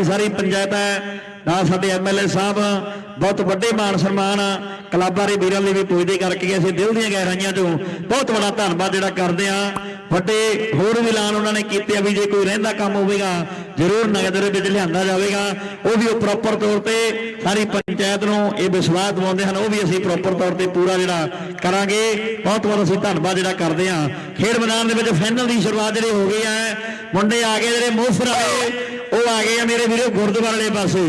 ਸਾਡੀ ਸਾਰੀ ਪੰਚਾਇਤ ਹੈ। ਨਾਲ ਸਾਡੇ ਐਮਐਲਏ ਸਾਹਿਬ, ਬਹੁਤ ਵੱਡੇ ਮਾਣ ਸਨਮਾਨ ਕਲੱਬਾਂ ਦੇ ਵੀਰਾਂ ਲਈ ਵੀ ਪੁੱਜਦੇ ਕਰਕੇ ਅਸੀਂ ਦਿਲ ਦੀਆਂ ਗਹਿਰਾਈਆਂ ਤੋਂ ਬਹੁਤ ਵੱਡਾ ਧੰਨਵਾਦ ਜਿਹੜਾ ਕਰਦੇ ਆ ਵੱਡੇ ਹੋਰ ਵੀ ਐਲਾਨ ਉਹਨਾਂ ਨੇ ਕੀਤੇ ਆ ਵੀ ਜੇ ਕੋਈ ਰਹਿੰਦਾ ਕੰਮ ਹੋਵੇਗਾ, ਜ਼ਰੂਰ ਨਗਦ ਦੇ ਵਿੱਚ ਲਿਆਂਦਾ ਜਾਵੇਗਾ। ਉਹ ਵੀ ਉਹ ਪ੍ਰੋਪਰ ਤੌਰ ਤੇ ਸਾਰੀ ਪੰਚਾਇਤ ਨੂੰ ਇਹ ਵਿਸ਼ਵਾਸ ਦਿਵਾਉਂਦੇ ਹਨ, ਉਹ ਵੀ ਅਸੀਂ ਪ੍ਰੋਪਰ ਤੌਰ ਤੇ ਪੂਰਾ ਜਿਹੜਾ ਕਰਾਂਗੇ। ਬਹੁਤ ਬਹੁਤ ਅਸੀਂ ਧੰਨਵਾਦ ਜਿਹੜਾ ਕਰਦੇ ਆ ਖੇਡ ਮੈਦਾਨ ਦੇ ਵਿੱਚ ਫਾਈਨਲ ਦੀ ਸ਼ੁਰੂਆਤ ਜਿਹੜੀ ਹੋ ਗਈ ਹੈ। ਮੁੰਡੇ ਆ ਗਏ ਜਿਹੜੇ ਮੋਫਰ ਵਾਲੇ ਉਹ ਆ ਗਏ ਆ ਮੇਰੇ ਵੀਰੋ ਗੁਰਦੁਆਰੇ ਪਾਸੇ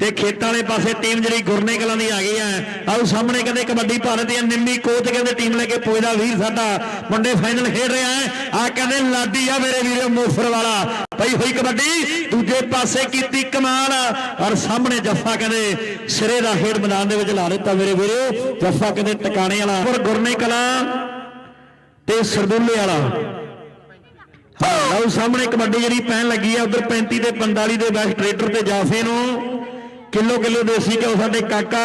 ਤੇ ਖੇਤਾਂ ਵਾਲੇ ਪਾਸੇ ਟੀਮ ਜਿਹੜੀ ਗੁਰਨੇ ਕਲਾਂ ਦੀ ਆ ਗਈ ਹੈ ਆਓ ਸਾਹਮਣੇ ਕਹਿੰਦੇ ਕਬੱਡੀ ਭਾਰਤ ਦੀ ਨਿੰਮੀ ਕੋਚ ਕਹਿੰਦੇ ਟੀਮ ਲੈ ਕੇ ਪੁੱਜਦਾ ਵੀਰ ਸਾਡਾ, ਮੁੰਡੇ ਫਾਈਨਲ ਖੇਡ ਰਿਹਾ ਹੈ ਆ ਕਹਿੰਦੇ ਲਾਡੀ ਆ ਮੇਰੇ ਵੀਰੋ ਮੋਫਰ ਵਾਲਾ। ਪਈ ਹੋਈ ਕਬੱਡੀ, ਦੂਜੇ ਪਾਸੇ ਕੀਤੀ ਕਮਾਲ। ਔਰ ਸਾਹਮਣੇ ਜੱਫਾ ਕਹਿੰਦੇ ਸਿਰੇ ਦਾ ਖੇਡ ਮੈਦਾਨ ਦੇ ਵਿੱਚ ਲਾ ਦਿੱਤਾ ਮੇਰੇ ਵੀਰੋ। ਜੱਫਾ ਕਹਿੰਦੇ ਟਿਕਾਣੇ ਵਾਲਾ ਔਰ ਗੁਰਨੇ ਕਲਾਂ ਤੇ ਸਰਦੂਲੇ ਵਾਲਾ। ਲਓ ਸਾਹਮਣੇ ਕਬੱਡੀ ਜਿਹੜੀ ਪੈਣ ਲੱਗੀ ਆ, ਉਧਰ 35 ਤੇ 45 ਦੇ ਬੈਸਟ ਟ੍ਰੇਡਰ ਤੇ ਜਾਫੇ ਨੂੰ। ਕਿਲੋ ਕਿਲੋ ਦੇਸੀ ਘਿਓ ਸਾਡੇ ਕਾਕਾ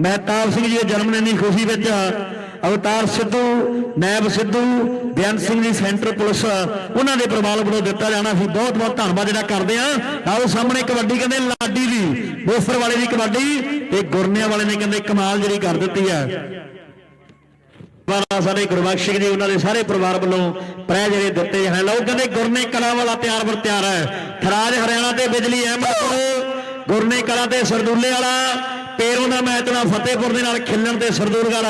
ਮਹਿਤਾਬ ਸਿੰਘ ਜੀ ਦੇ ਜਨਮ ਦਿਨ ਦੀ ਖੁਸ਼ੀ ਵਿੱਚ ਅਵਤਾਰ ਸਿੱਧੂ, ਨੈਬ ਸਿੱਧੂ ਬਿਆਨ ਸਿੰਘ ਜੀ ਸੈਂਟਰ ਪੁਲਿਸ, ਉਹਨਾਂ ਦੇ ਪ੍ਰਵਾਲ ਵੱਲੋਂ ਦਿੱਤਾ ਜਾਣਾ ਸੀ। ਬਹੁਤ ਬਹੁਤ ਧੰਨਵਾਦ ਜਿਹੜਾ ਕਰਦੇ ਆ। ਆਓ ਸਾਹਮਣੇ ਕਬੱਡੀ ਕਹਿੰਦੇ ਲਾਡੀ ਦੀ ਬੋਫਰ ਵਾਲੇ ਦੀ ਕਬੱਡੀ ਤੇ ਗੁਰਨਿਆਂ ਵਾਲੇ ਨੇ ਕਹਿੰਦੇ ਕਮਾਲ ਜਿਹੜੀ ਕਰ ਦਿੱਤੀ ਹੈ ਵਾਲਾ ਸਾਡੇ ਗੁਰਬਖਸ਼ ਜੀ, ਉਹਨਾਂ ਦੇ ਸਾਰੇ ਪਰਿਵਾਰ ਵੱਲੋਂ ਪ੍ਰੈ ਜਿਹੜੇ ਦਿੱਤੇ ਹਨ। ਲਓ ਕਹਿੰਦੇ ਗੁਰਨੇ ਕਲਾ ਵਾਲਾ ਤਿਆਰ ਬਰ ਤਿਆਰ ਹੈ। ਥਰਾਜ ਹਰਿਆਣਾ ਤੇ ਬਿਜਲੀ ਅਹਿਮਦਪੁਰ ਗੁਰਨੇ ਕਲਾ ਤੇ ਸਰਦੂਲੇ ਵਾਲਾ ਪੇਰੋਂ ਦਾ ਮੈਚ ਨਾਲ ਫਤਿਹਪੁਰ ਦੇ ਨਾਲ ਖਿੱਲਣ ਤੇ ਸਰਦੂਲਗੜ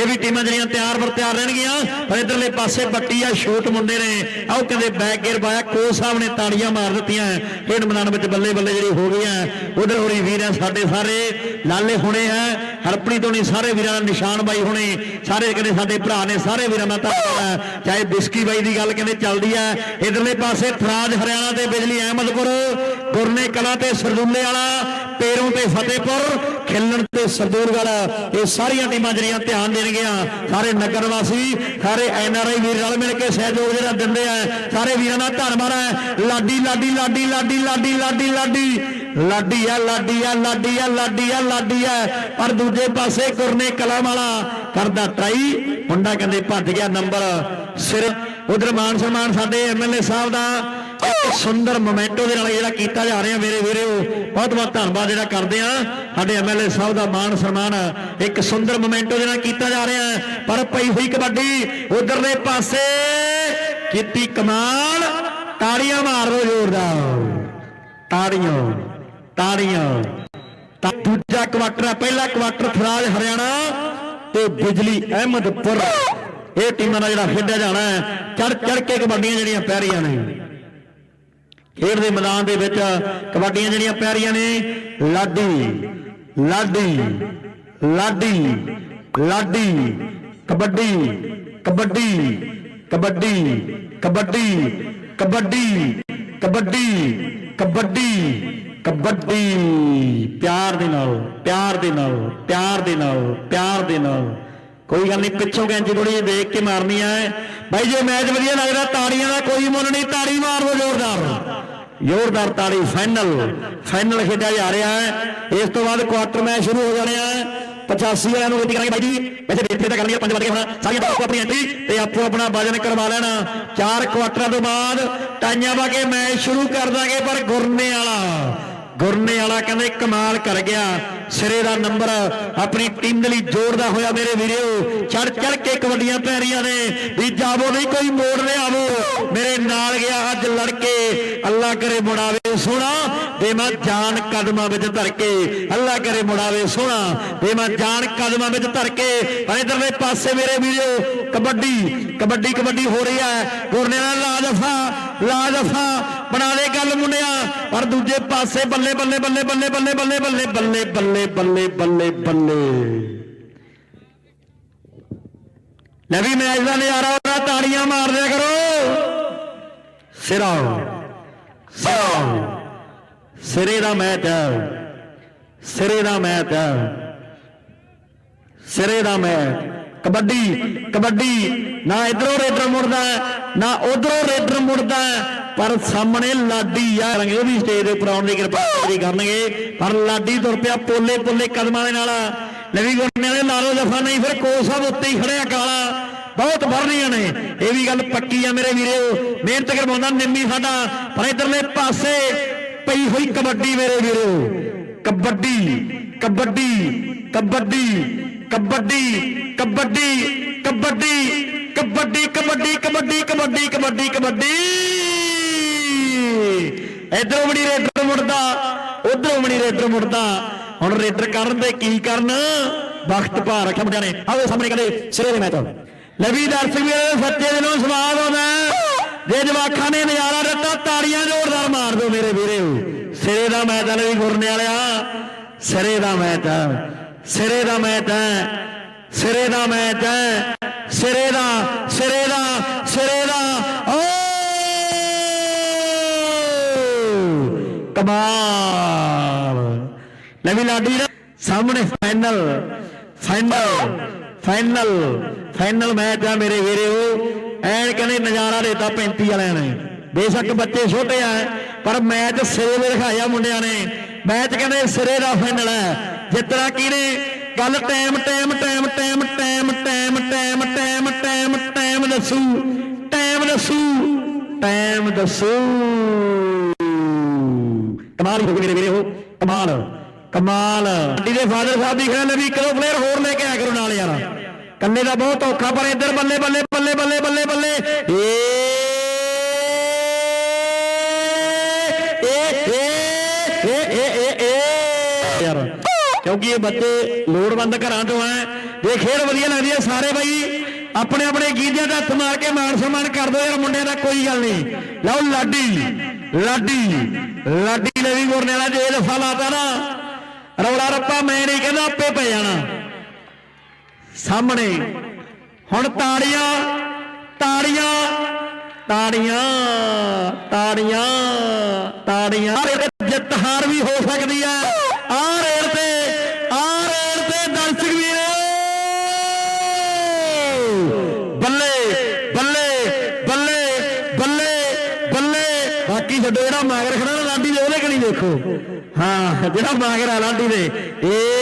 ਇਹ ਵੀ ਟੀਮਾਂ ਜਿਹੜੀਆਂ ਤਿਆਰ ਬਰ ਤਿਆਰ ਰਹਿਣਗੀਆਂ। ਪਰ ਇਧਰਲੇ ਪਾਸੇ ਬੱਟੀ ਆ ਛੋਟ ਮੁੰਡੇ ਨੇ। ਆਓ ਕਹਿੰਦੇ ਬੈਕ ਗੇਅਰ ਪਾਇਆ। ਕੋਚ ਸਾਹਿਬ ਨੇ ਤਾੜੀਆਂ ਮਾਰ ਦਿੱਤੀਆਂ। ਖੇਡ ਮੈਦਾਨ ਵਿੱਚ ਬੱਲੇ ਬੱਲੇ ਜਿਹੜੀ ਹੋ ਗਈਆਂ। ਉਧਰ ਹੋਰੀ ਵੀਰ ਆ ਸਾਡੇ ਸਾਰੇ। ਲਾਲੇ ਹੋਣੇ ਆ। ਹਰਪਣੀ ਤੋਂ ਸਾਰੇ ਵੀਰਾਂ ਦਾ ਨਿਸ਼ਾਨ ਬਾਈ ਹੋਣੇ। ਸਾਰੇ ਕਹਿੰਦੇ ਸਾਡੇ ਭਰਾ ਨੇ, ਸਾਰੇ ਵੀਰਾਂ ਦਾ ਧੰਨਵਾਦ ਚਾਹੇ ਬਿਸਕੀ ਬਾਈ ਦੀ ਗੱਲ ਕਹਿੰਦੇ ਚੱਲਦੀ ਹੈ ਇਧਰਲੇ ਪਾਸੇ ਥਰਾਜ ਹਰਿਆਣਾ ਤੇ ਬਿਜਲੀ ਅਹਿਮਦਪੁਰ। ਗੁਰਨੇ ਕਲਾ ਤੇ ਸਰਦੂਲੇ ਵਾਲਾ। ਪੇਰੋਂ ਤੇ ਫਤਿਹਪੁਰ, ਖਿੱਲਣ ਤੇ ਸਰਦੂਲਗੜ ਇਹ ਸਾਰੀਆਂ ਟੀਮਾਂ ਜਿਹੜੀਆਂ ਧਿਆਨ ਦੇਣਗੀਆਂ। ਸਾਰੇ ਨਗਰ ਵਾਸੀ, ਸਾਰੇ ਐਨਆਰਆਈ ਵੀਰ ਰਲ ਮਿਲ ਕੇ ਸਹਿਯੋਗ ਜਿਹੜਾ ਦਿੰਦੇ ਆ। ਸਾਰੇ ਵੀਰਾਂ ਦਾ ਧੰਨਵਾਦ ਹੈ। ਲਾਡੀ ਲਾਡੀ ਲਾਡੀ ਲਾਡੀ ਲਾਡੀ ਲਾਡੀ ਲਾਡੀ। ਲਾਡੀ ਆ ਲਾਡੀ ਆ ਲਾਡੀ ਆ ਲਾਡੀ ਆ ਲਾਡੀ ਆ। ਪਰ ਦੂਜੇ ਪਾਸੇ ਗੁਰਨੇ ਕਲਾਮ ਵਾਲਾ ਕਰਦਾ ਟਰਾਈ। ਮੁੰਡਾ ਕਹਿੰਦੇ ਭੱਜ ਗਿਆ ਨੰਬਰ ਸਿਰ। ਉਧਰ ਮਾਨ ਸਨਮਾਨ ਸਾਡੇ ਐਮਐਲਏ ਸਾਹਿਬ ਦਾ। ਸੁੰਦਰ ਮੋਮੈਂਟੋ ਦੇ ਨਾਲ ਜਿਹੜਾ ਕੀਤਾ ਜਾ ਰਿਹਾ, ਮੇਰੇ ਵੀਰੋ, ਬਹੁਤ ਬਹੁਤ ਧੰਨਵਾਦ ਜਿਹੜਾ ਕਰਦੇ ਆ। ਸਾਡੇ ਐਮਐਲਏ ਸਾਹਿਬ ਦਾ ਮਾਣ ਸਨਮਾਨ ਇੱਕ ਸੁੰਦਰ ਮੋਮੈਂਟੋ ਦੇ ਨਾਲ ਕੀਤਾ ਜਾ ਰਿਹਾ ਪਰ ਪਈ ਹੋਈ ਕਬੱਡੀ ਉਧਰਲੇ ਪਾਸੇ, ਕੀਤੀ ਕਮਾਲ। ਤਾੜੀਆਂ ਮਾਰ ਲਓ ਜ਼ੋਰਦਾਰ ਤਾੜੀਆਂ ਤਾੜੀਆਂ। ਤਾਂ ਦੂਜਾ ਕੁਆਟਰ ਹੈ ਪਹਿਲਾ ਕੁਆਟਰ ਫਰਾਜ ਹਰਿਆਣਾ ਤੇ ਬਿਜਲੀ ਅਹਿਮਦਪੁਰ। ਇਹ ਟੀਮਾਂ ਦਾ ਜਿਹੜਾ ਖੇਡਿਆ ਜਾਣਾ ਹੈ। ਚੜ ਚੜ ਕੇ ਕਬੱਡੀਆਂ ਜਿਹੜੀਆਂ ਪੈ ਰਹੀਆਂ ਨੇ। ਖੇਡ ਦੇ ਮੈਦਾਨ ਦੇ ਵਿੱਚ ਕਬੱਡੀਆਂ ਜਿਹੜੀਆਂ ਪੈ ਰਹੀਆਂ ਨੇ, ਲਾਡੀ ਲਾਡੀ ਲਾਡੀ ਲਾਡੀ, ਕਬੱਡੀ ਕਬੱਡੀ ਕਬੱਡੀ ਕਬੱਡੀ ਕਬੱਡੀ ਕਬੱਡੀ ਕਬੱਡੀ ਕਬੱਡੀ, ਪਿਆਰ ਦੇ ਨਾਲ, ਪਿਆਰ ਦੇ ਨਾਲ, ਪਿਆਰ ਦੇ ਨਾਲ, ਪਿਆਰ ਦੇ ਨਾਲ। ਕੋਈ ਗੱਲ ਨਹੀਂ, ਪਿੱਛੋਂ ਕੈਂਚੀ ਥੋੜੀ ਜਿਹੀ ਦੇਖ ਕੇ ਮਾਰਨੀ ਹੈ ਬਾਈ ਜੇ ਮੈਚ ਵਧੀਆ ਲੱਗਦਾ ਤਾੜੀਆਂ ਦਾ ਕੋਈ ਮੁੱਲ ਨਹੀਂ, ਤਾੜੀ ਮਾਰ ਲਓ ਜ਼ੋਰਦਾਰ। ਜ਼ੋਰਦਾਰ ਤਾੜੀ, ਫਾਈਨਲ ਫਾਈਨਲ ਖੇਡਿਆ ਜਾ ਰਿਹਾ ਹੈ। ਇਸ ਤੋਂ ਬਾਅਦ ਕੁਆਟਰ ਮੈਚ ਸ਼ੁਰੂ ਹੋ ਜਾਣੇ ਆ। 85 ਵਾਲਿਆਂ ਨੂੰ ਬੇਨਤੀ ਕਰਾਂਗੇ ਬਾਈ ਜੀ। ਵੈਸੇ ਬੇਨਤੀ ਤਾਂ ਕਰਨੀ ਹੈ ਪੰਜ ਵਜੇ ਹੁਣ। ਸਾਰੀਆਂ ਆਪੋ ਆਪਣੀ ਐਂਟਰੀ ਤੇ ਆਪੋ ਆਪਣਾ ਵਜਨ ਕਰਵਾ ਲੈਣਾ। ਚਾਰ ਕੁਆਟਰਾਂ ਤੋਂ ਬਾਅਦ ਟਾਈਆਂ ਵਾ ਕੇ ਮੈਚ ਸ਼ੁਰੂ ਕਰ ਦਾਂਗੇ ਪਰ ਗੁਰਨੇ ਵਾਲਾ। ਗੁਰਨੇ ਵਾਲਾ ਕਹਿੰਦੇ ਕਮਾਲ ਕਰ ਗਿਆ। ਸਿਰੇ ਦਾ ਨੰਬਰ ਆਪਣੀ ਟੀਮ ਦੇ ਲਈ ਜੋੜਦਾ ਹੋਇਆ ਮੇਰੇ ਵੀਰੋ। ਚੜ ਚੜ ਕੇ ਕਬੱਡੀਆਂ ਪੈ ਰਹੀਆਂ ਨੇ। ਵੀ ਜਾਵੋ ਨਹੀਂ ਕੋਈ ਮੋੜ ਲਿਆਵੋ। ਮੇਰੇ ਨਾਲ ਗਿਆ ਅੱਜ ਲੜਕੇ। ਅੱਲਾ ਕਰੇ ਮੁੜਾਵੇ। ਸੋਹਣਾ ਤੇ ਮੈਂ ਜਾਨ ਕਦਮਾਂ ਵਿੱਚ ਧਰ ਕੇ ਅੱਲਾ ਕਰੇ ਮੁੜਾਵੇ ਸੋਹਣਾ ਤੇ ਮੈਂ ਜਾਨ ਕਦਮਾਂ ਵਿੱਚ ਧਰ ਕੇ ਪਰ ਇਧਰਲੇ ਪਾਸੇ ਮੇਰੇ ਵੀਰੋ ਕਬੱਡੀ ਕਬੱਡੀ ਕਬੱਡੀ ਹੋ ਰਹੀ ਹੈ ਗੁਰਨੇ ਨਾਲ ਲਾ ਦਫਾ ਬਣਾ ਦੇ ਗੱਲ ਮੁੰਡਿਆ ਪਰ ਦੂਜੇ ਪਾਸੇ ਬੱਲੇ ਬੱਲੇ ਬੱਲੇ ਬੱਲੇ ਬੱਲੇ ਬੱਲੇ ਬੱਲੇ ਬੱਲੇ ਬੱਲੇ ਬੱਲੇ ਬੱਲੇ ਬੱਲੇ ਲੈ ਵੀ ਮੈਚ ਦਾ ਨਜ਼ਾਰਾ ਹੋਣਾ ਤਾੜੀਆਂ ਮਾਰ ਦਿਆ ਕਰੋ ਸਿਰਾ ਸਿਰੇ ਦਾ ਮੈਚ ਹੈ ਸਿਰੇ ਦਾ ਮੈਚ ਹੈ ਸਿਰੇ ਦਾ ਮੈਚ ਕਬੱਡੀ ਕਬੱਡੀ, ਨਾ ਇਧਰੋਂ ਰੇਡਰ ਮੁੜਦਾ, ਨਾ ਉਧਰੋਂ ਰੇਡਰ ਮੁੜਦਾ, ਪਰ ਸਾਹਮਣੇ ਲਾਡੀ ਆ ਰੰਗੇ ਉਹ ਵੀ ਸਟੇਜ ਦੇ ਉੱਪਰ ਆਉਣ ਦੀ ਕਿਰਪਾ ਕਰੀ ਕਰਨਗੇ, ਪਰ ਲਾਡੀ ਤੁਰ ਪਿਆ ਪੋਲੇ ਪੋਲੇ ਕਦਮਾਂ ਦੇ ਨਾਲ। ਲਵੀ ਗੁੰਨੇ ਵਾਲੇ ਲਾਲੋ ਜਫਾ ਨਹੀਂ, ਫਿਰ ਕੋਚ ਸਾਹਿਬ ਉੱਤੇ ਹੀ ਖੜਿਆ ਕਾਲਾ। ਬਹੁਤ ਵਰਨੀਆਂ ਨੇ ਇਹ ਵੀ ਗੱਲ ਪੱਕੀ ਆ ਮੇਰੇ ਵੀਰੋ ਮਿਹਨਤ ਕਰਵਾਉਂਦਾ ਨਿੰਮੀ ਸਾਡਾ ਪਰ ਇਧਰਲੇ ਪਾਸੇ ਪਈ ਹੋਈ ਕਬੱਡੀ ਮੇਰੇ ਵੀਰੋ ਕਬੱਡੀ ਕਬੱਡੀ ਕਬੱਡੀ ਕਬੱਡੀ ਕਬੱਡੀ ਕਬੱਡੀ ਕਬੱਡੀ ਕਬੱਡੀ ਕਬੱਡੀ ਕਬੱਡੀ ਕਬੱਡੀ ਕਬੱਡੀ ਇਧਰੋਂ ਮਣੀ ਰੇਡਰ ਮੁੜਦਾ ਉਧਰੋਂ ਮਣੀ ਰੇਡਰ ਮੁੜਦਾ ਹੁਣ ਰੇਡਰ ਕਰਨ ਦੇ ਕੀ ਕਰਨ ਵਕਤ ਭਾ ਰੱਖਿਆ ਮੁੰਡਿਆਂ ਨੇ ਆਵੇ ਸਾਹਮਣੇ ਕਦੇ ਸਿਰੇ ਦੇ ਮੈਚ ਲਵੀ ਦਰਸ਼ਕ ਵੀਰਾਂ ਦੇ ਸੱਚੇ ਦਿਲੋਂ ਸਵਾਦ ਆਉਂਦਾ ਜੇ ਜਵਾਖਾਂ ਨੇ ਨਜ਼ਾਰਾ ਦਿੱਤਾ, ਤਾੜੀਆਂ ਜ਼ੋਰਦਾਰ ਮਾਰ ਦਿਓ ਮੇਰੇ ਵੀਰੇ। ਸਿਰੇ ਦਾ ਮੈਚ ਆ ਗੁਰਨੇ ਵਾਲਿਆ। ਸਿਰੇ ਦਾ ਮੈਚ ਆ। ਸਿਰੇ ਦਾ ਮੈਚ ਹੈ ਸਿਰੇ ਦਾ ਮੈਚ ਹੈ ਸਿਰੇ ਦਾ ਸਿਰੇ ਦਾ ਸਿਰੇ ਦਾ। ਓ! ਕਮਾਲ। ਨਵੀਂ ਲਾਡੀ ਦਾ ਸਾਹਮਣੇ final final final final match ਆ ਮੇਰੇ ਵੀਰੋ। ਐਨ ਕਹਿੰਦੇ ਨਜ਼ਾਰਾ ਦੇਤਾ 35 ਵਾਲਿਆਂ ਨੇ। ਬੇਸ਼ੱਕ ਬੱਚੇ ਛੋਟੇ ਆ, ਪਰ ਮੈਚ ਸਿਰੇ ਦੇ ਦਿਖਾਇਆ ਮੁੰਡਿਆਂ ਨੇ। ਮੈਚ ਕਹਿੰਦੇ ਸਿਰੇ ਦਾ ਫਾਈਨਲ ਹੈ ਜਿੱਤਣਾ ਕਿਹਨੇ ਗੱਲ time time time time time time time time time time ਦੱਸੂ time ਦੱਸੂ ਟਾਈਮ ਦੱਸੂ। ਕਮਾਲ ਹੋ ਗਈ ਮੇਰੇ ਵੀਰੇ। ਹੋ ਕਮਾਲ। ਕਮਾਲ। ਅੱਡੀ ਦੇ ਫਾਦਰ ਸਾਹਿਬ ਦੀ ਖਿਆਲ ਵੀ ਦੋ ਪਲੇਅਰ ਹੋਰ ਲੈ ਕੇ ਆਇਆ ਕਰੋ ਨਾਲ ਯਾਰ। ਕੰਨੇ ਦਾ ਬਹੁਤ ਔਖਾ, ਪਰ ਇੱਧਰ ਬੱਲੇ ਬੱਲੇ ਬੱਲੇ ਬੱਲੇ ਬੱਲੇ ਬੱਲੇ। ਯਾਰ, ਕਿਉਂਕਿ ਇਹ ਬੱਚੇ ਲੋੜਵੰਦ ਘਰਾਂ ਤੋਂ ਆ ਜੇ ਖੇਡ ਵਧੀਆ ਲੱਗਦੀ ਹੈ ਸਾਰੇ ਬਾਈ। ਆਪਣੇ ਆਪਣੇ ਗੀਜਿਆਂ ਦਾ ਹੱਥ ਮਾਰ ਕੇ ਮਾਣ ਸਨਮਾਨ ਕਰ ਦਿਓ ਯਾਰ, ਮੁੰਡਿਆਂ ਦਾ ਕੋਈ ਗੱਲ ਨਹੀਂ। ਲਓ ਲਾਡੀ ਲਾਡੀ ਲਾਡੀ ਲਵੀ ਗੁਰਨੇ ਵਾਲਾ ਜੇ ਦਫਾ ਲਾਤਾ ਨਾ। ਰੌਲਾ ਰੱਪਾ ਮੈਂ ਨਹੀਂ ਕਹਿੰਦਾ, ਆਪੇ ਪੈ ਜਾਣਾ। ਸਾਹਮਣੇ, ਹੁਣ ਤਾੜੀਆਂ ਤਾੜੀਆਂ ਤਾੜੀਆਂ ਤਾੜੀਆਂ ਤਾੜੀਆਂ। ਜਿੱਤ ਹਾਰ ਵੀ ਹੋ ਸਕਦੀ ਹੈ ਆ ਰੇਡ ਤੇ ਆ ਰੇਡ ਤੇ ਦਰਸ਼ਕ ਵੀਰੋ। ਬੱਲੇ ਬੱਲੇ ਬੱਲੇ ਬੱਲੇ ਬੱਲੇ। ਬਾਕੀ ਛੱਡੋ ਜਿਹੜਾ ਮਾਗਰ ਖੜਾ ਨਾ ਲਾਡੀ ਦੇ ਉਹਦੇ ਕਣੀ ਦੇਖੋ। ਹਾਂ ਜਿਹੜਾ ਮਾਗਰ ਆ ਲਾਡੀ ਦੇ ਇਹ